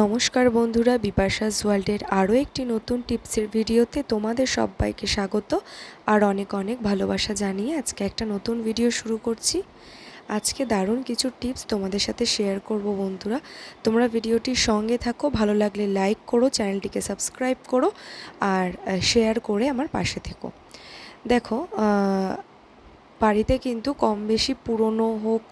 নমস্কার বন্ধুরা বিপাশাস ওয়ার্ল্ডের আরও একটি নতুন টিপসের ভিডিওতে তোমাদের সবাইকে স্বাগত আর অনেক অনেক ভালোবাসা জানিয়ে আজকে একটা নতুন ভিডিও শুরু করছি। আজকে দারুণ কিছু টিপস তোমাদের সাথে শেয়ার করব বন্ধুরা। তোমরা ভিডিওটির সঙ্গে থাকো, ভালো লাগলে লাইক করো, চ্যানেলটিকে সাবস্ক্রাইব করো আর শেয়ার করে আমার পাশে থেকো। দেখো বাড়িতে কিন্তু কম বেশি পুরনো হোক,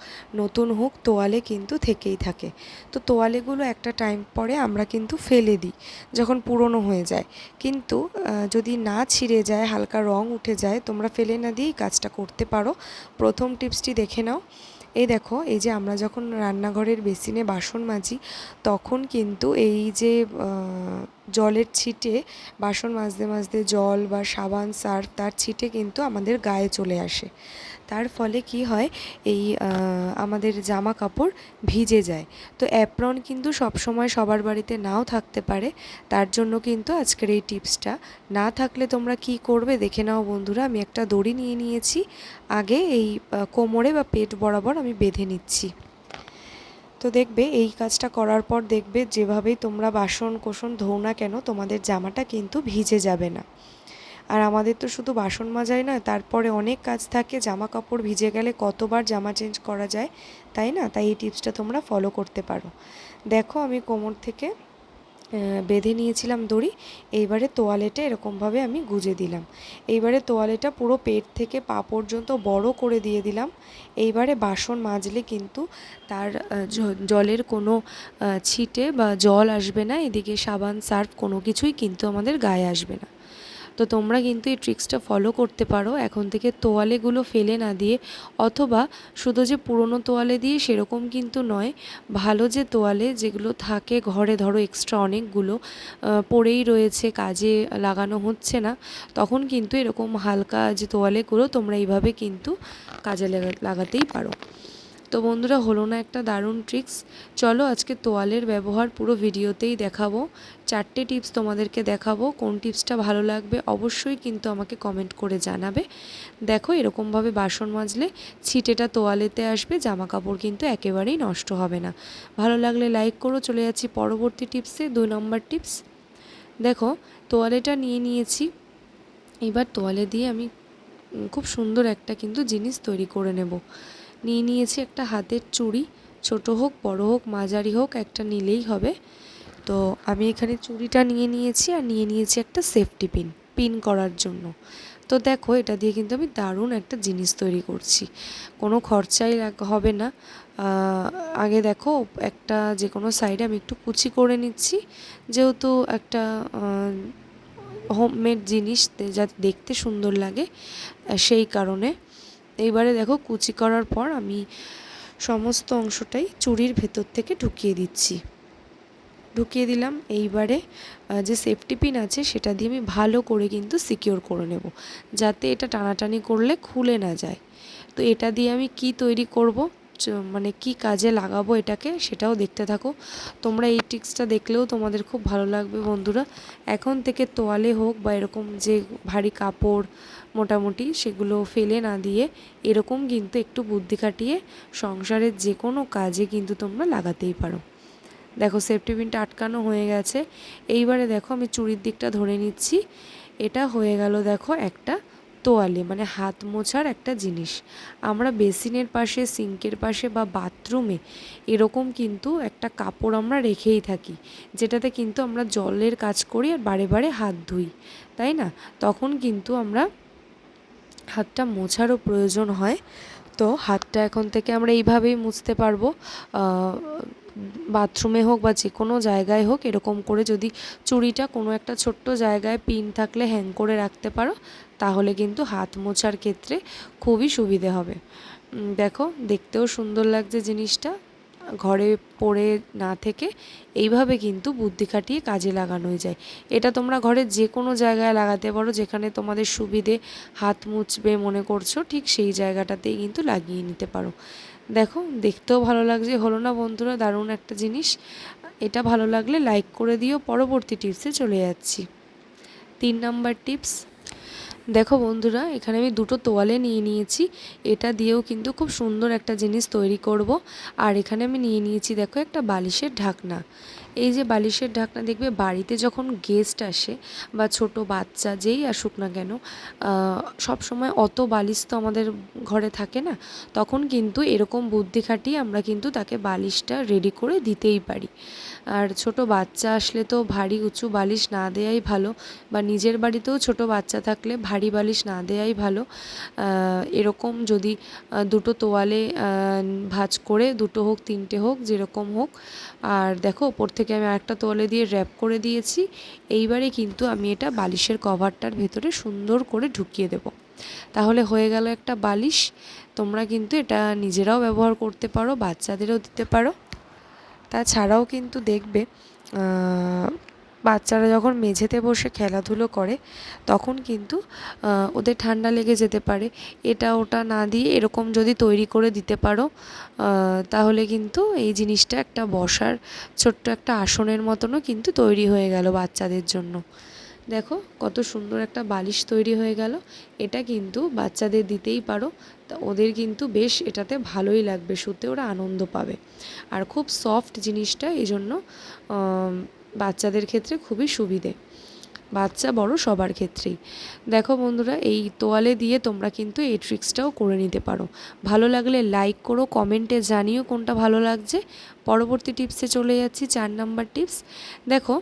নতুন হোক, তোয়ালে কিন্তু থেকেই থাকে। তো তোয়ালেগুলো একটা টাইম পরে আমরা কিন্তু ফেলে দিই, যখন পুরনো হয়ে যায়। কিন্তু যদি না ছিঁড়ে যায়, হালকা রং উঠে যায়, তোমরা ফেলে না দিয়েই কাজটা করতে পারো। প্রথম টিপসটি দেখে নাও। এই দেখো, এই যে আমরা যখন রান্নাঘরের বেসিনে বাসন মাজি, তখন কিন্তু এই যে জলের ছিটে, বাসন মাজতে মাজতে জল বা সাবান, সার্ফ তার ছিটে কিন্তু আমাদের গায়ে চলে আসে। তার ফলে কি হয়? এই আমাদের জামা কাপড় ভিজে যায়। তো অ্যাপ্রন কিন্তু সবসময় সবার বাড়িতে নাও থাকতে পারে। তার জন্য কিন্তু আজকের এই টিপসটা। না থাকলে তোমরা কি করবে? দেখে নাও বন্ধুরা, আমি একটা দড়ি নিয়ে নিয়েছি। আগে এই কোমরে বা পেট বরাবর আমি বেঁধে নিচ্ছি। তো দেখবে, এই কাজটা করার পর দেখবে যেভাবেই তোমরা বাসন কোসন ধোও না কেন, তোমাদের জামাটা কিন্তু ভিজে যাবে না। আর আমাদের তো শুধু বাসন মাজাই নয়, তারপরে অনেক কাজ থাকে জামা কাপড় ভিজে গেলে কতবার জামা চেঞ্জ করা যায়, তাই না? তাই এই টিপসটা তোমরা ফলো করতে পারো। দেখো আমি কোমর থেকে বেঁধে নিয়েছিলাম দড়ি, এইবারে তোয়ালেটা এরকমভাবে আমি গুজে দিলাম। এইবারে তোয়ালেটা পুরো পেট থেকে পা পর্যন্ত বড় করে দিয়ে দিলাম। এইবারে বাসন মাজলে কিন্তু তার জলের কোনো ছিটে বা জল আসবে না, এদিকে সাবান, সার্ফ কোনো কিছুই কিন্তু আমাদের গায়ে আসবে না। তো তোমরা কিন্তু এই ট্রিক্সটা ফলো করতে পারো। এখন থেকে তোয়ালেগুলো ফেলে না দিয়ে, অথবা শুধু যে পুরনো তোয়ালে দিয়ে সেরকম কিন্তু নয়, ভালো যে তোয়ালে যেগুলো থাকে ঘরে, ধরো এক্সট্রা অনেকগুলো পড়েই রয়েছে, কাজে লাগানো হচ্ছে না, তখন কিন্তু এরকম হালকা যে তোয়ালেগুলো তোমরা এইভাবে কিন্তু কাজে লাগাতেই পারো। তো বন্ধুরা, হলো না একটা দারুণ ট্রিক্স চলো আজকে তোয়ালের ব্যবহার পুরো ভিডিওতেই দেখাবো। চারটে টিপস তোমাদেরকে দেখাবো, কোন টিপসটা ভালো লাগবে অবশ্যই কিন্তু আমাকে কমেন্ট করে জানাবে। দেখো, এরকমভাবে বাসন মাজলে ছিটেটা তোয়ালেতে আসবে জামা কাপড় কিন্তু একেবারেই নষ্ট হবে না। ভালো লাগলে লাইক করো, চলে যাচ্ছি পরবর্তী টিপসে দুই নম্বর টিপস দেখো, তোয়ালেটা নিয়ে নিয়েছি। এবার তোয়ালে দিয়ে আমি খুব সুন্দর একটা কিন্তু জিনিস তৈরি করে নেব। নিয়ে নিয়েছি একটা হাতের চুড়ি। ছোট হোক, বড় হোক, মাঝারি হোক, একটা নিলেই হবে। তো আমি এখানে চুড়িটা নিয়ে নিয়েছি আর নিয়ে নিয়েছি একটা সেফটি পিন পিন করার জন্য। তো দেখো, এটা দিয়ে কিন্তু আমি দারুণ একটা জিনিস তৈরি করছি। কোনো খরচাই হবে না। আগে দেখো, একটা যে কোনো সাইডে আমি একটু কুচি করে নিচ্ছি। যেহেতু একটা হোমমেড জিনিস যাতে দেখতে সুন্দর লাগে, সেই কারণে। এইবারে দেখো কুচি করার পর আমি সমস্ত অংশটাই চুড়ির ভেতর থেকে ঢুকিয়ে দিচ্ছি। ঢুকিয়ে দিলাম, এইবারে যে সেফটি পিন আছে সেটা দিয়ে আমি ভালো করে কিন্তু সিকিওর করে নেব, যাতে এটা টানাটানি করলে খুলে না যায়। তো এটা দিয়ে আমি কি তৈরি করব মানে কি কাজে লাগাবো এটাকে সেটাও দেখতে থাকো। তোমরা এই টিক্সটা দেখলেও তোমাদের খুব ভালো লাগবে বন্ধুরা। এখন থেকে তোয়ালে হোক বা এরকম যে ভারী কাপড় মোটামুটি সেগুলো ফেলে না দিয়ে এরকম কিন্তু একটু বুদ্ধি কাটিয়ে সংসারের যে কোনো কাজে কিন্তু তোমরা লাগাতেই পারো। দেখো সেফটি পিনটা আটকানো হয়ে গেছে। এইবারে দেখো আমি চুরির দিকটা ধরে নিচ্ছি। এটা হয়ে গেল দেখো একটা তোয়ালে মানে হাত মোছার একটা জিনিস। আমরা বেসিনের পাশে, সিঙ্কের পাশে বা বাথরুমে এরকম কিন্তু একটা কাপড় আমরা রেখেই থাকি, যেটাতে কিন্তু আমরা জলের কাজ করি আর বারে বারে হাত ধুই, তাই না? তখন কিন্তু আমরা হাতটা মোছারও প্রয়োজন হয়। তো হাতটা এখন থেকে আমরা এইভাবেই মুছতে পারব। বাথরুমে হোক বা যে কোনো জায়গায় হোক এরকম করে যদি চুড়িটা কোনো একটা ছোট্ট জায়গায় পিন থাকলে হ্যাং করে রাখতে পারো, তাহলে কিন্তু হাত মোছার ক্ষেত্রে খুবই সুবিধে হবে। দেখো, দেখতেও সুন্দর লাগছে জিনিসটা। ঘরে পড়ে না থেকে এইভাবে কিন্তু বুদ্ধি খাটিয়ে কাজে লাগানোই যায়। এটা তোমরা ঘরে যে কোনো জায়গায় লাগাতে পারো, যেখানে তোমাদের সুবিধে হাত মুছবে মনে করছ, ঠিক সেই জায়গাটাতেই কিন্তু লাগিয়ে নিতে পারো। দেখো, দেখতেও ভালো লাগছে। হলো না বন্ধুরা, দারুণ একটা জিনিস। এটা ভালো লাগলে লাইক করে দিও। পরবর্তী টিপসে চলে যাচ্ছি। তিন নাম্বার টিপস দেখো বন্ধুরা, এখানে আমি দুটো তোয়ালে নিয়ে নিয়েছি। এটা দিয়েও কিন্তু খুব সুন্দর একটা জিনিস তৈরি করব। আর এখানে আমি নিয়ে নিয়েছি, দেখো, একটা বালিশের ঢাকনা। এই যে বালিশের ঢাকনা, দেখবে বাড়িতে যখন গেস্ট আসে বা ছোট বাচ্চা যেই আসুক না কেন সব সময় অত বালিশ তো আমাদের ঘরে থাকে না, তখন কিন্তু এরকম বুদ্ধি খাটিয়ে আমরা কিন্তু তাকে বালিশটা রেডি করে দিতেই পারি। আর ছোট বাচ্চা আসলে তো ভারী উঁচু বালিশ না দেওয়াই ভালো, বা নিজের বাড়িতেও ছোট বাচ্চা থাকলে ভারী বালিশ না দেওয়াই ভালো। এরকম যদি দুটো তোয়ালে ভাঁজ করে দুটো হোক, তিনটে হোক, যেরকম হোক। আর দেখো, ওপর থেকে আমি আরেকটা তোয়ালে দিয়ে র্যাপ করে দিয়েছি। এইবারে কিন্তু আমি এটা বালিশের কভারটার ভেতরে সুন্দর করে ঢুকিয়ে দেবো। তাহলে হয়ে গেল একটা বালিশ। তোমরা কিন্তু এটা নিজেরাও ব্যবহার করতে পারো, বাচ্চাদেরও দিতে পারো। তাছাড়াও কিন্তু দেখবে বাচ্চারা যখন মেঝেতে বসে খেলাধুলো করে, তখন কিন্তু ওদের ঠান্ডা লেগে যেতে পারে। এটা ওটা না দিয়ে এরকম যদি তৈরি করে দিতে পারো তাহলে কিন্তু এই জিনিসটা একটা বসার ছোট্ট একটা আসনের মতনও কিন্তু তৈরি হয়ে গেল বাচ্চাদের জন্য। দেখো, কত সুন্দর একটা বালিশ তৈরি হয়ে গেল। এটা কিন্তু বাচ্চাদের দিতেই পারো। তা ওদের কিন্তু বেশ এটাতে ভালোই লাগবে, শুতে ওরা আনন্দ পাবে। আর খুব সফট জিনিসটা এই জন্য বাচ্চাদের ক্ষেত্রে খুবই সুবিধে। বাচ্চা বড় সবার ক্ষেত্রেই। দেখো বন্ধুরা, এই তোয়ালে দিয়ে তোমরা কিন্তু এই ট্রিক্সটাও করে নিতে পারো। ভালো লাগলে লাইক করো কমেন্টে জানিও কোনটা ভালো লাগছে। পরবর্তী টিপসে চলে যাচ্ছি, চার নাম্বার টিপস দেখো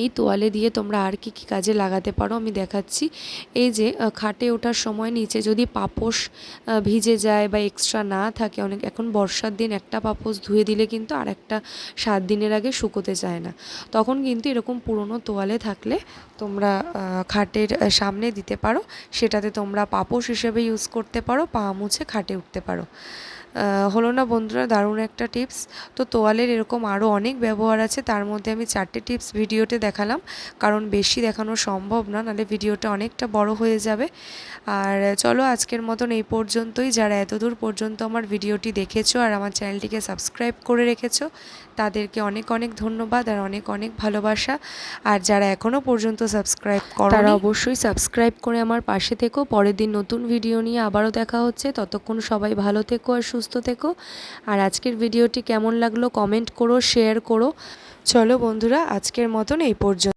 এই তোয়ালে দিয়ে তোমরা আর কি কী কাজে লাগাতে পারো আমি দেখাচ্ছি। এই যে খাটে ওঠার সময় নিচে যদি পাপোশ ভিজে যায় বা এক্সট্রা না থাকে, অনেক এখন বর্ষার দিন একটা পাপোশ ধুয়ে দিলে কিন্তু আর একটা সাত দিনের আগে শুকোতে চায় না। তখন কিন্তু এরকম পুরনো তোয়ালে থাকলে তোমরা খাটের সামনে দিতে পারো। সেটাতে তোমরা পাপোশ হিসেবে ইউজ করতে পারো, পা মুছে খাটে উঠতে পারো। হলো না বন্ধুরা, দারুণ একটা টিপস তো তোয়ালের এরকম আরও অনেক ব্যবহার আছে, তার মধ্যে আমি চারটে টিপস ভিডিওতে দেখালাম। কারণ বেশি দেখানো সম্ভব না, নাহলে ভিডিওটা অনেকটা বড় হয়ে যাবে। আর চলো আজকের মতন এই পর্যন্তই। যারা এতদূর পর্যন্ত আমার ভিডিওটি দেখেছ আর আমার চ্যানেলটিকে সাবস্ক্রাইব করে রেখেছো, তাদেরকে অনেক অনেক ধন্যবাদ আর অনেক অনেক ভালোবাসা। আর যারা এখনও পর্যন্ত সাবস্ক্রাইব করো তারা অবশ্যই সাবস্ক্রাইব করে আমার পাশে থেকো। পরের দিন নতুন ভিডিও নিয়ে আবারও দেখা হচ্ছে। ততক্ষণ সবাই ভালো থেকো আর সুস্থ থেকো। আর আজকের ভিডিওটি কেমন লাগল কমেন্ট করো শেয়ার করো। চলো বন্ধুরা, আজকের মতন এই পর্যন্ত।